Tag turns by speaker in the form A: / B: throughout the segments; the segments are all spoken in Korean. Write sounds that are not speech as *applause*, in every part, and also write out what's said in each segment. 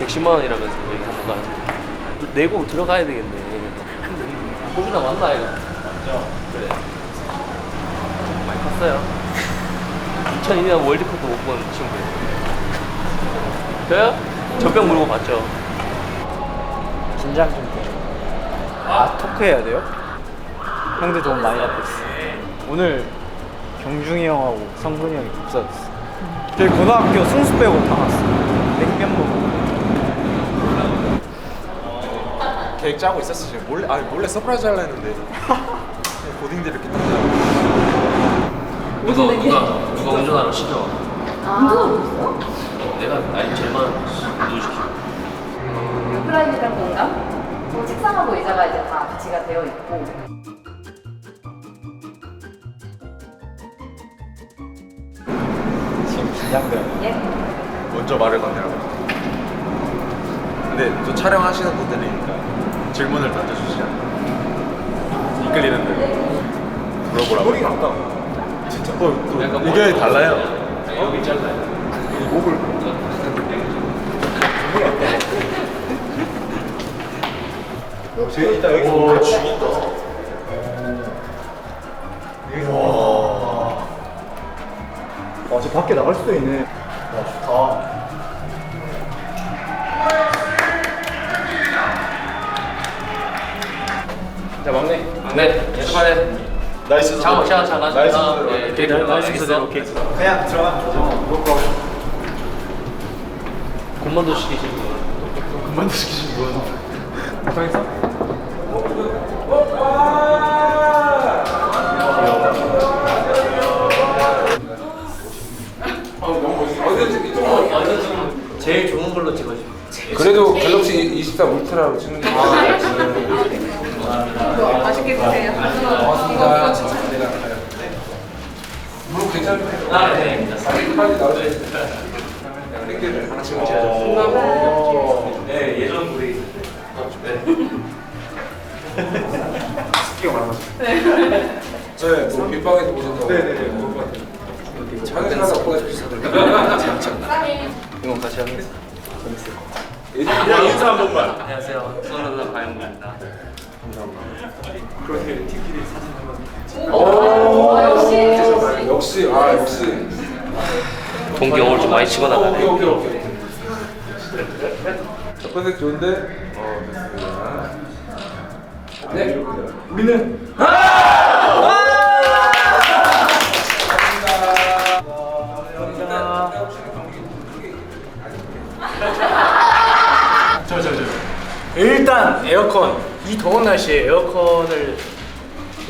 A: 110만 원이라면서 여기 한번 가야지. 내고 들어가야 되겠네. 호주나 맞나 이거? 맞죠. 그래. 많이 컸어요. 2002년 월드컵도 못 본 친구. 저요? 전병 물고 봤죠.
B: 긴장 좀 돼. 아 토크 해야 돼요? 형들 돈 많이 받고 있어. 오늘 경중이 형하고 성근이 형이 급사졌어. 저희 고등학교 승수 빼고 다 갔어. 냉면 먹고.
C: 계획 짜고 있었어 지금 몰래 아 몰래 서프라이즈 하려 했는데 *laughs* 고딩들 이렇게 딱
A: 누가 누가 누가 운전하러 시켜?
D: 운전하고 있어요?
A: 내가 나이 제일 많은 누구 시켜?
D: 프라이빗한 공간? 그 책상하고 의자가 이제 다 배치가 되어 있고
B: 지금 긴장돼요.
D: 예?
C: 먼저 말을 건네라고 근데 또 촬영하시는 분들이니까 질문을 던져주시잖아 이끌리는데 물어보라고. 머리 같다 진짜? 또, 또
A: 약간
C: 의견이 달라요?
A: 여기 잘라요.
C: 목을 이따 여기 오 죽인다. 와.
B: 아, 저 밖에 나갈 수도 있네.
A: 연습하네.
C: 나이스
A: 잠깐 잠깐 잠깐.
C: 나이스
A: 아. 네, 이렇게 나이스 오케이.
B: 그냥 들어가면 되죠.
A: 군만두 시키시는 분.
C: 그만두 시키신 분
B: 방송에서? 제일 좋은 걸로 찍어줘.
E: 그래도 갤럭시 24 울트라로 찍는 게
D: 맛있게 드세요
E: 고맙습니다. 물론 괜찮은데
A: 아 네.
E: 빨리 나와줘야 땡겨줘요.
D: 역시
E: 아 역시.
A: 동기 오늘 좀 많이 치고
E: 오케이
A: 나가네.
E: 오케이 오케이. 첫 번째 좋은데. 어 됐습니다. 네.
C: 우리는 저저저
B: 일단 에어컨 이 더운 날씨에 에어컨을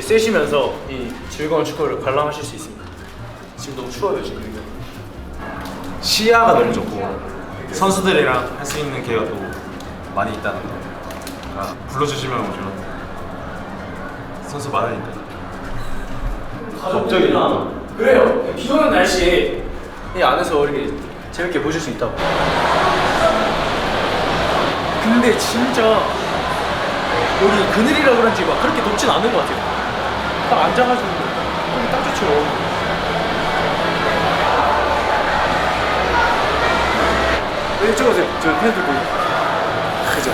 B: 쐬시면서 이 즐거운 축구를 관람하실 수 있습니다. 지금 너무 추워요 지금.
C: 시야가 너무 좋고 선수들이랑 할 수 있는 기회가 또 많이 있다는 거. 아, 불러주시면 오죠. 선수 많으니까.
B: 갑자기 그래요. 비 오는 날씨에 이 안에서 이렇게 재밌게 보실 수 있다고. 근데 진짜 여기 그늘이라 그런지 막 그렇게 덥진 않은 것 같아요. 딱 앉아가지고 딱 좋죠. 네, 찍어주세요. 저 팬들 보고. 그죠.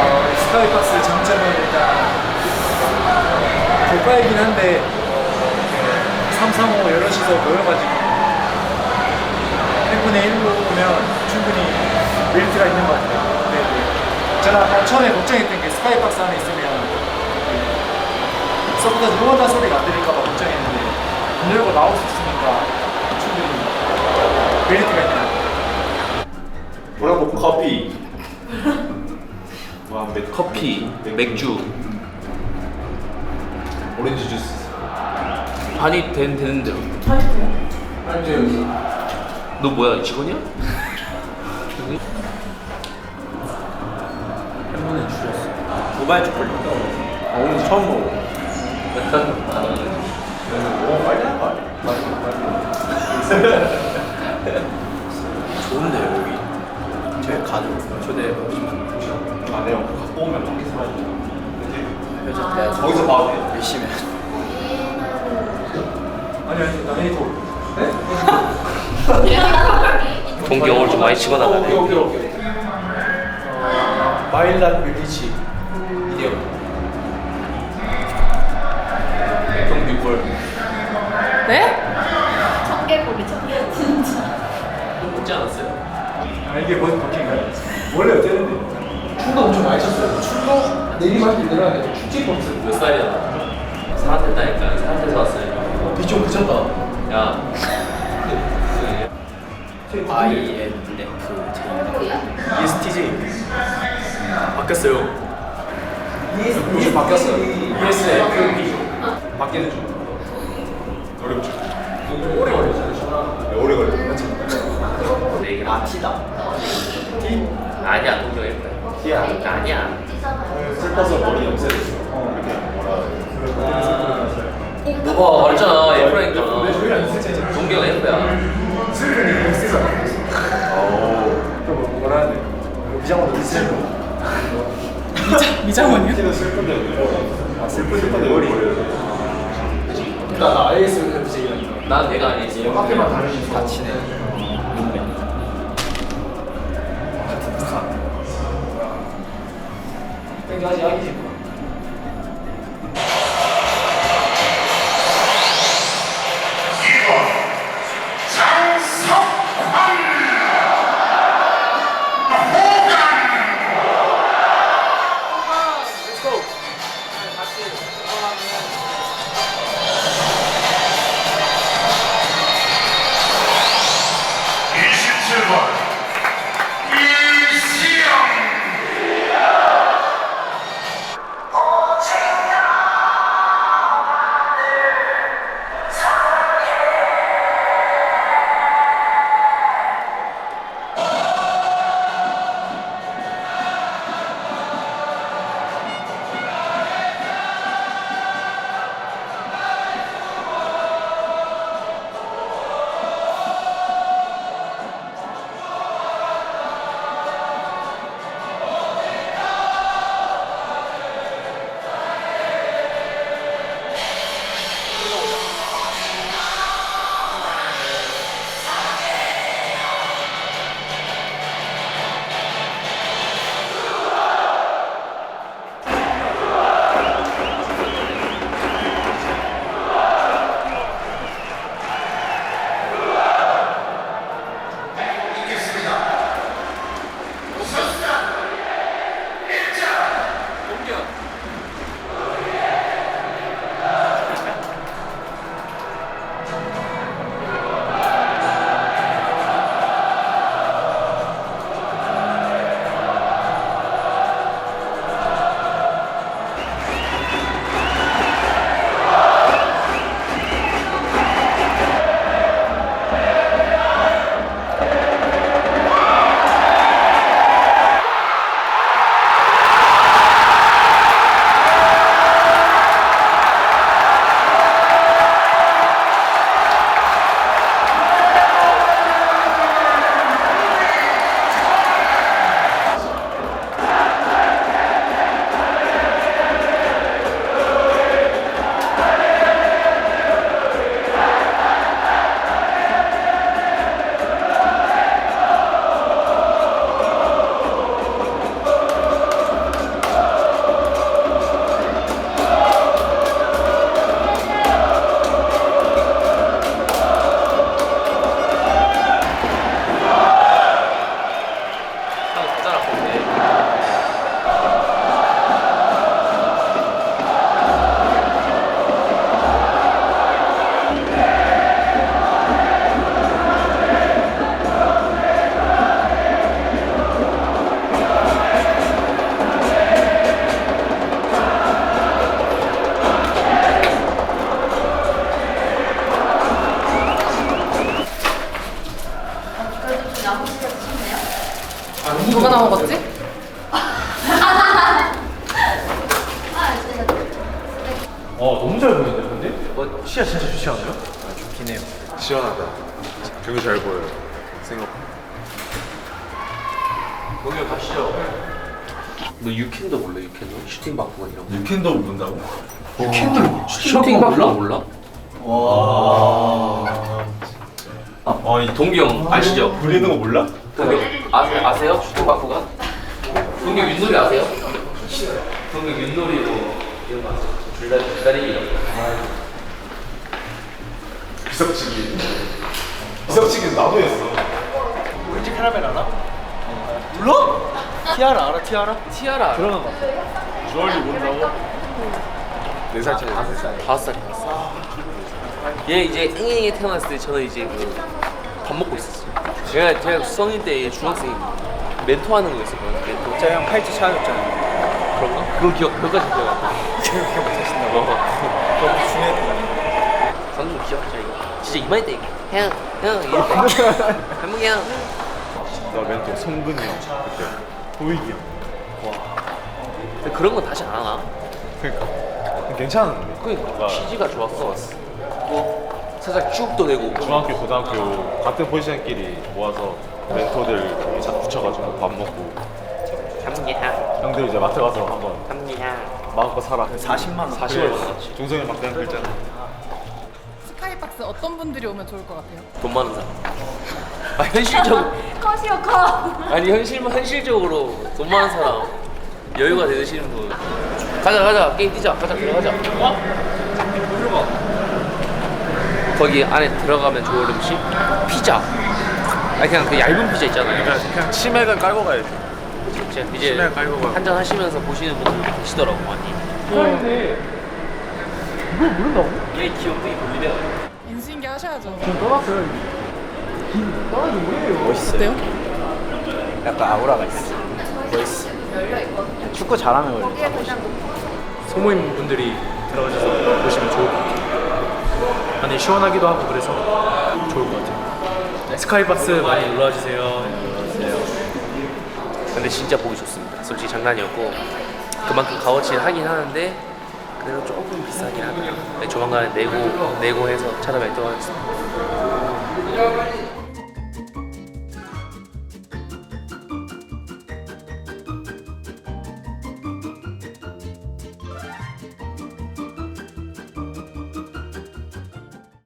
B: 어, 스카이박스 장점은 일단 고가이긴 한데 335 여럿이서 모여가지고 100분의 1로 오면 충분히 메리트가 있는 것 같아요. 네, 네. 제가 처음에 걱정했던 게 스카이박스 안에 있으면 서브가 응원한 소리가 안 들릴까봐 문 열고 나올 수 있으니까 충분히 메리트가 같아요.
C: 뭐라고 커피. *laughs* 와, 맥
A: 커피, 맥주,
E: 오렌지 주스.
A: 반이 된 되는 대로.
E: 한지 여기.
A: 너 뭐야 직원이야? 여기?
B: 모바일 초콜릿.
C: 아, 오늘 처음 먹어.
B: 좋은데요 여기. 제 가족 초대해 보시면
C: 아, 내가 갖고 오면 밖에서 봐야지.
B: 여자
C: 거기서 봐도 돼.
B: 열심히.
C: 아니, 아니, 나 헤이토.
A: 동기 영어를 좀 많이 치고 나가네.
E: 오케이 오케이 오케이.
B: 마일란 밀리치 이대요.
A: 경비골.
D: 네?
A: 먹지 않았어요?
B: 아 이게 뭔 바뀐가요? 원래 어땠는데?
E: 춤도 엄청 많이 췄어요. 춤도 내리막 들어가는데 축제 콘서트.
A: 몇 살이야? 사한테다니까 사한테서 왔어요.
B: 뒤좀 그쳤다.
A: 야.
B: INFJ
D: 청개구리야?
B: ESTJ 바뀌었어요.
E: 요즘 바뀌었어요.
B: ESFP
C: 바뀌는 중. 어렵죠. 오래 걸리잖아요. 네, 오래 걸려요. 맞죠?
B: 아 T다. T?
A: 아니야 동경 예뻐요.
B: T야.
A: 아니야.
C: 슬퍼서 머리 염색했어. 이렇게 뭐라 그래.
A: 말했잖아 예쁘라니까.
B: 저희랑 있을
A: 동경 예뻐야.
B: 슬픈. 또 뭐- 뭐라 하는데? 미장원 어디 슬픈?
F: 미장원이요?
C: 키는 슬픈데 아 슬픈 슬픈데 머리.
B: 나 ISFJ라니까.
A: 난 내가 아니지.
B: 앞에만 다르니 다 친해. gleich eigentlich 아, 좋긴 해요.
C: 시원하다. 경기 잘 보여요. 생각.
A: 동경 가시죠. 너 유캔도 몰라 유캔도? 슈팅 바꾸고 이런 거.
C: 유캔도 본다고?
A: 유캔도 슈팅 바꾸고 몰라?
B: 와.
C: 어, 이
A: 동기 형 아시죠?
C: 불리는 거 몰라?
A: 동기 아세요? 아세요? 슈팅바쿠가? 동기 윷놀이 아세요? 동기 윷놀이 뭐 이런 거 아세요? 줄다리 줄다리 이런 거.
C: 비석치기. 비석치기는 나도 했어.
B: 왠지 카라멜 알아? 몰라? 티아라 알아? 티아라?
A: 티아라
B: 들어간 거.
C: 주얼리 모른다고? 4살 차이. 5살.
A: 다섯 살 다섯 얘 이제 앵앵이 태어났을 때 저는 이제 그밥 먹고 있었어요. 제가 제가 성인 때 중학생 멘토 하는 거 있었거든요. 멘토.
B: 진짜 형 팔찌 찾아줬잖아.
A: 그런가? 그거 기억 몇가지 기억.
B: 기억해 못하신다고.
A: 어. 기억하죠 이거. 진짜 이만했다 이거. 형, 형 이렇게. 한국이 *laughs* 형.
C: 나 멘토 성근이 형 그때. 보이기 형.
A: 근데 그런 건 다시 안 하나?
C: 그러니까. 괜찮은데.
A: 그러니까 취지가 좋았어. 뭐 살짝 쭉도 되고.
C: 중학교, 고등학교 같은 포지션끼리 모아서 멘토들 자 붙여가지고 밥 먹고
A: 한국이 형,
C: 형들 이제 마트 가서 한번
A: 한국이 형.
C: 마음껏 사라.
B: 40만 원.
C: 40원 원어치. 중성이 막대한 글자 는.
F: 스카이박스 어떤 분들이 오면 좋을 것 같아요?
A: 돈 많은 사람. 아 현실적으로 *laughs*
D: 컷이요 컷.
A: 아니 현실 현실적으로 돈 많은 사람 여유가 되시는 분. 가자 가자 게임 뛰자 가자 들어가자. 거기 안에 들어가면 좋을 음식 피자. 아니 그냥 그 얇은 피자 있잖아요.
C: 그냥, 그냥 치맥은 깔고 가야지.
A: 진짜 이제
C: 치맥 깔고 가.
A: 한잔 하시면서 보시는 분들 계시더라고 많이.
B: 이걸 모른다고?
A: 얘 기억력이 돌리네.
F: 인수인계 하셔야죠.
B: 전 떠났어요. 떠나는 거예요. 멋있어요.
F: 어때요?
B: 약간 아우라가 있어. 멋있어. 축구 잘하면 원래
D: 그냥
G: 소모임 분들이 들어가셔서 보시면 좋을 것 같아요. 안에 시원하기도 하고 그래서 좋을 것 같아요. 스카이박스 많이 놀러 와주세요.
A: 근데 진짜 보기 좋습니다. 솔직히 장난이었고 그만큼 값어치는 하긴 하는데 그래도 조금 비싸긴 하네요. 조만간에 내고 내고 해서 찾아뵙도록 하겠습니다.